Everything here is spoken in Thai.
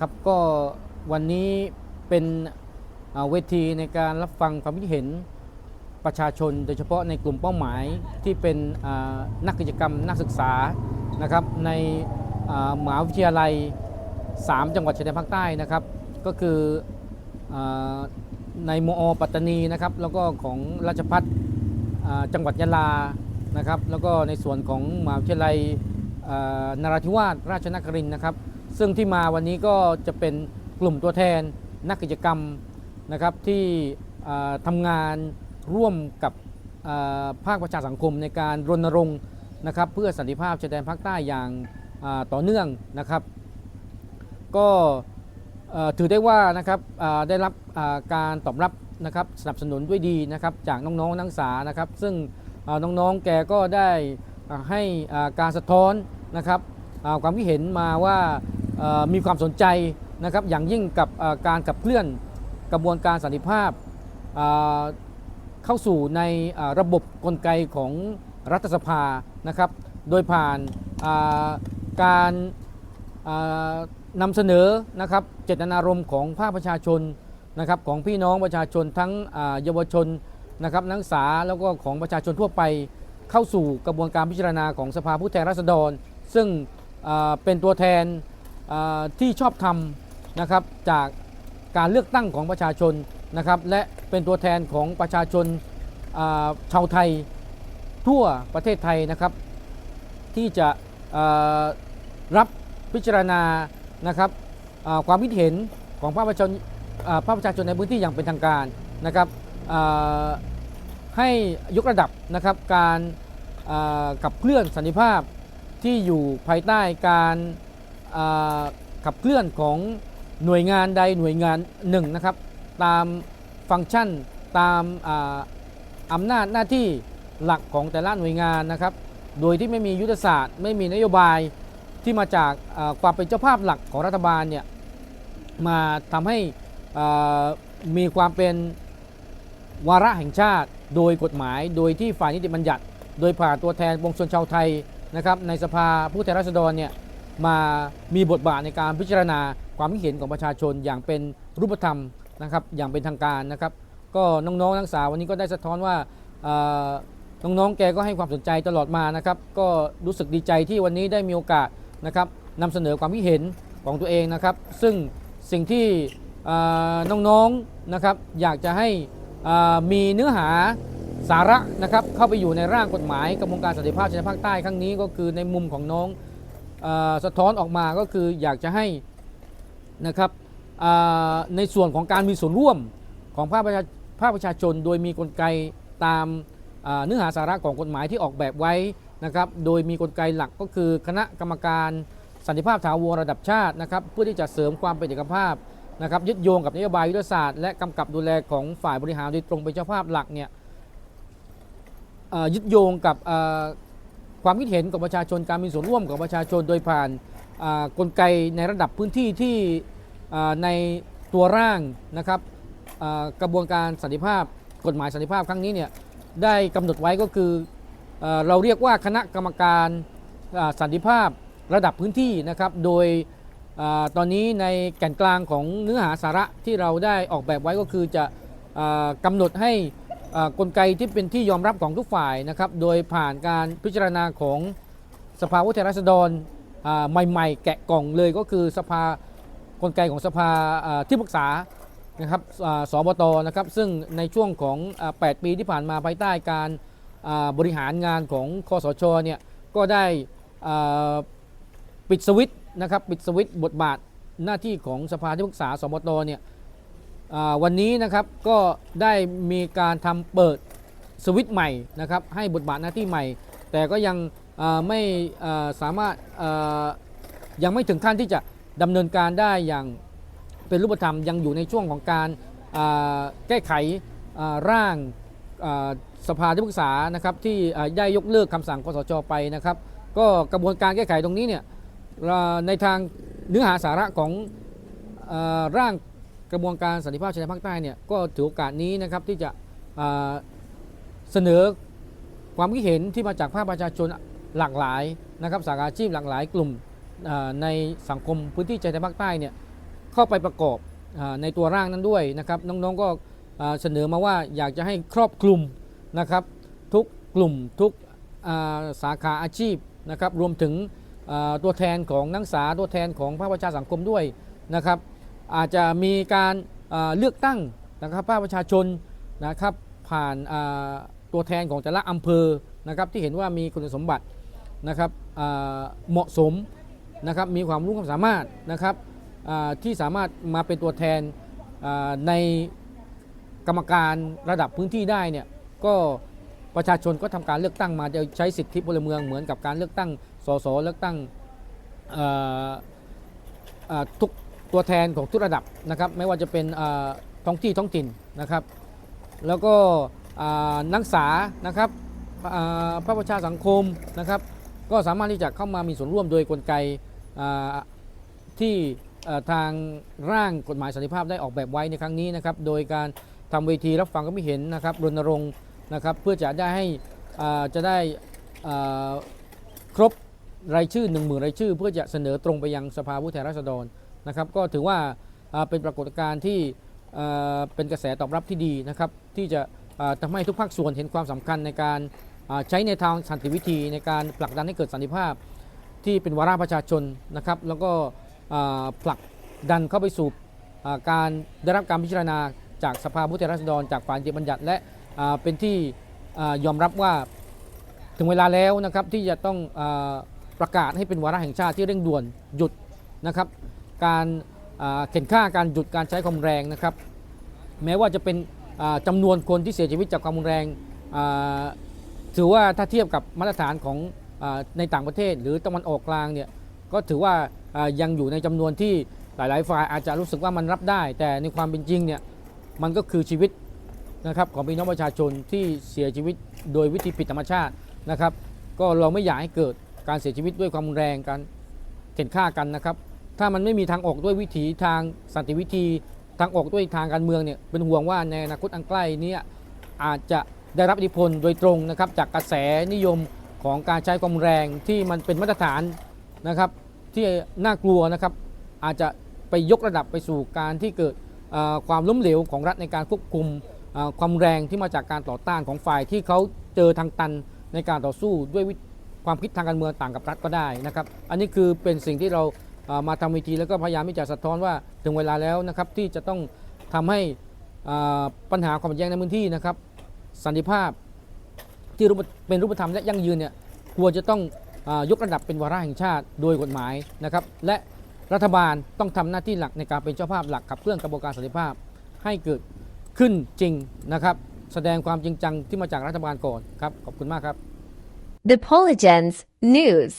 ครับก็วันนี้เป็นเวทีในการรับฟังความคิดเห็นประชาชน โดยเฉพาะในกลุ่มเป้าหมายที่เป็นนักกิจกรรมนักศึกษานะครับในมหาวิทยาลัย 3 จังหวัดชายแดนภาคใต้นะครับ ก็คือในมอปัตตานีนะครับแล้วก็ของราชพัฒจังหวัดยะลานะครับแล้วก็ในส่วนของมหาวิทยาลัยนราธิวาสราชนครินทร์นะครับ ซึ่งที่มาวันนี้ก็จะเป็นกลุ่มตัวแทนนักกิจกรรมนะครับที่ทำงานร่วมกับภาคประชาสังคมในการรณรงค์นะครับเพื่อสันติภาพชายแดนภาคใต้อย่างต่อเนื่องนะครับ ก็ถือได้ว่านะครับได้รับการตอบรับนะครับสนับสนุนด้วยดีนะครับจากน้องๆนักศึกษานะครับ ซึ่งน้องๆแกก็ได้ให้การสะท้อนนะครับความคิดเห็นมาว่า มีความสนใจนะครับอย่างยิ่งกับการขับเคลื่อนกระบวนการสันติภาพเข้าสู่ในระบบกลไกของรัฐสภานะครับ โดยผ่านการนำเสนอนะครับเจตนารมณ์ของภาคประชาชนนะครับของพี่น้องประชาชนทั้งเยาวชนนะครับนักศึกษาแล้วก็ของประชาชนทั่วไปเข้าสู่กระบวนการพิจารณาของสภาผู้แทนราษฎร ซึ่งเป็นตัวแทน ที่ชอบทำนะครับจากการเลือกตั้งของประชาชนนะครับและเป็นตัวแทนของประชาชนาชาวไทยทั่วประเทศไทยนะครับ ที่จะรับพิจารณานะครับความคิดเห็นของภาคประชาชนอ่าภาคประชาชนในพื้นที่อย่างเป็นทางการนะครับให้ยกระดับนะครับการอ่าขับเคลื่อนสันติภาพที่อยู่ภายใต้การ ขับเคลื่อนของหน่วยงานใดหน่วยงานหนึ่งนะครับ ตามฟังก์ชันตามอาอำนาจหน้าที่หลักของแต่ละหน่วยงานนะครับ โดยที่ไม่มียุทธศาสตร์ ไม่มีนโยบายที่มาจากความเป็นเจ้าภาพหลักของรัฐบาลเนี่ยมาทำให้มีความเป็นวาระแห่งชาติ โดยกฎหมาย โดยที่ฝ่ายนิติบัญญัติ โดยผ่านตัวแทนวงชนชาวไทยนะครับในสภาผู้แทนราษฎรเนี่ย มามีบทบาทในการพิจารณาความคิดเห็นของประชาชนอย่างเป็นรูปธรรมนะครับอย่างเป็นทางการนะครับ ก็น้องๆนักศึกษาวันนี้ก็ได้สะท้อนว่าน้องๆแกก็ให้ความสนใจตลอดมานะครับ ก็รู้สึกดีใจที่วันนี้ได้มีโอกาสนะครับนำเสนอความคิดเห็นของตัวเองนะครับ ซึ่งสิ่งที่น้องๆนะครับอยากจะให้มีเนื้อหาสาระนะครับเข้าไปอยู่ในร่างกฎหมายกระบวนการสันติภาพชายแดนภาคใต้ครั้งนี้ก็คือในมุมของน้อง สะท้อนออกมาก็คืออยากจะให้นะครับในส่วนของการมีส่วนร่วมของภาคประชาภาคประชาชน โดยมีกลไกตามเนื้อหาสาระของกฎหมายที่ออกแบบไว้นะครับ โดยมีกลไกหลักก็คือคณะกรรมการสันติภาพถาวรระดับชาตินะครับ เพื่อที่จะเสริมความเป็นเอกภาพนะครับยึดโยงกับนโยบายยุทธศาสตร์และกำกับดูแลของฝ่ายบริหารโดยตรงเป็นเจ้าภาพหลักเนี่ยยึดโยงกับ ความคิดเห็นของประชาชนการมีส่วนร่วมของประชาชนโดยผ่านกลไกในระดับพื้นที่ที่ในตัวร่างนะครับกระบวนการสันติภาพ กฎหมายสันติภาพครั้งนี้เนี่ยได้กำหนดไว้ก็คือเอเราเรียกว่าคณะกรรมการสันติภาพระดับพื้นที่นะครับ โดยอตอนนี้ในแก่นกลางของเนื้อหาสาระที่เราได้ออกแบบไว้ก็คือจะอ่ากำหนดให้ กลไกที่เป็นที่ยอมรับของทุกฝ่ายนะครับ โดยผ่านการพิจารณาของสภาผู้แทนราษฎรใหม่ ๆ แกะกล่องเลยก็คือสภากลไกของสภาที่ปรึกษานะครับสบตนะครับ ซึ่งในช่วงของ 8 ปีที่ผ่านมาภายใต้การบริหารงานของคอสชเนี่ยก็ได้ปิดสวิตช์นะครับปิดสวิตช์บทบาทหน้าที่ของสภาที่ปรึกษาสบตเนี่ย วันนี้นะครับก็ได้มีการทำเปิดสวิตใหม่นะครับให้บทบาทหน้าที่ใหม่ แต่ก็ยังไม่สามารถยังไม่ถึงขั้นที่จะดำเนินการได้อย่างเป็นรูปธรรมยังอยู่ในช่วงของการแก้ไขร่างสภาที่ปรึกษานะครับที่ได้ยกเลิกคำสั่งคสชไปนะครับ ก็กระบวนการแก้ไขตรงนี้เนี่ยในทางเนื้อหาสาระของอร่าง กระบวนการสันติภาพชายแดนภาคใต้เนี่ยก็ถือโอกาสนี้นะครับที่จะเสนอความคิดเห็นที่มาจากภาคประชาชนหลากหลายนะครับสาขาอาชีพหลากหลายกลุ่มในสังคมพื้นที่ชายแดนภาคใต้เนี่ยเข้าไปประกอบอในตัวร่างนั้นด้วยนะครับน้องๆก็เสนอมาว่าอยากจะให้ครอบคลุมนะครับทุกกลุ่มทุกาสาขาอาชีพนะครับรวมถึงตัวแทนของนักศึกษาตัวแทนของภาคประชาสังคมด้วยนะครับ อาจจะมีการอ่าเลือกตั้งนะครับภาคประชาชนนะครับผ่านาตัวแทนของแต่ละอำเภอนะครับที่เห็นว่ามีคุณสมบัตินะครับเหมาะสมนะครับมีความรู้ความสามารถนะครับที่สามารถมาเป็นตัวแทนในกรรมการระดับพื้นที่ได้เนี่ยก็ประชาชนก็ทำการเลือกตั้งมาจะใช้สิทธิพลเมืองเหมือนกับการเลือกตั้งสสเลือกตั้งทุก ตัวแทนของทุกระดับนะครับ ไม่ว่าจะเป็นท้องที่ท้องถิ่นนะครับ แล้วก็นักศึกษานะครับอ่าพระประชาสังคมนะครับ ก็สามารถที่จะเข้ามามีส่วนร่วมโดยกลไกที่ทางร่างกฎหมายสันติภาพได้ออกแบบไว้ในครั้งนี้นะครับ โดยการทำเวทีรับฟังก็ไม่เห็นนะครับรณรงค์นะครับเพื่อจะได้ให้จะได้ครบรายชื่อ1 0,000รายชื่อ เพื่อจะเสนอตรงไปยังสภาผู้แทนราษฎร นะครับก็ถือว่าเป็นปรากฏการณ์ที่เป็นกระแสตอบรับที่ดีนะครับที่จะอ่าทำให้ทุกภาคส่วนเห็นความสำคัญในการใช้ในทางสันติวิธีในการผลักดันให้เกิดสันติภาพที่เป็นวาระประชาชนนะครับแล้วก็ผลักดันเข้าไปสู่การได้รับการพิจารณาจากสภาผู้แทนราษฎรจากฝ่ายนิติบัญญัติ และเป็นที่ยอมรับว่าถึงเวลาแล้วนะครับที่จะต้องอประกาศให้เป็นวาระแห่งชาติที่เร่งด่วนหยุดนะครับ การเข็นฆ่าการหยุดการใช้ความแรงนะครับ แม้ว่าจะเป็นอ่าจำนวนคนที่เสียชีวิตจากความรุนแรงถือว่าถ้าเทียบกับมาตรฐานของอในต่างประเทศ หรือตะวันออกกลางเนี่ยก็ถือว่ายังอยู่ในจำนวนที่หลาย ๆ ฝ่ายอาจจะรู้สึกว่ามันรับได้ แต่ในความเป็นจริงเนี่ยมันก็คือชีวิตนะครับของพี่น้องประชาชนที่เสียชีวิตโดยวิธีผิดธรรมชาตินะครับ ก็เราไม่อยากให้เกิดการเสียชีวิตด้วยความรุนแรงการเข็นฆ่ากันนะครับ ถ้ามันไม่มีทางออกด้วยวิถีทางสันติวิธี ทางออกด้วยทางการเมืองเนี่ยเป็นห่วงว่าในอนาคตอันใกล้นี้อาจจะได้รับอิทธิพลโดยตรงนะครับจากกระแสนิยมของการใช้ความแรงที่มันเป็นมาตรฐานนะครับที่น่ากลัวนะครับอาจจะไปยกระดับไปสู่การที่เกิดความล้มเหลวของรัฐในการควบคุมความแรงที่มาจากการต่อต้านของฝ่ายที่เขาเจอทางตันในการต่อสู้ด้วยความคิดทางการเมืองต่างกับรัฐก็ได้นะครับ อันนี้คือเป็นสิ่งที่เรา มาทำวิธีแล้วก็พยายามที่จะสะท้อนว่าถึงเวลาแล้วนะครับที่จะต้องทำให้ปัญหาความขัดแย้งในพื้นที่นะครับ สันติภาพที่เป็นรูปธรรมและยั่งยืนเนี่ยควรจะต้องอยกระดับเป็นวาระแห่งชาติโดยกฎหมายนะครับ และรัฐบาลต้องทำหน้าที่หลักในการเป็นเจ้าภาพหลักขับเคลื่อนกระบวนการสันติภาพให้เกิดขึ้นจริงนะครับ แสดงความจริงจังที่มาจากรัฐบาลก่อนครับขอบคุณมากครับ The Polygens News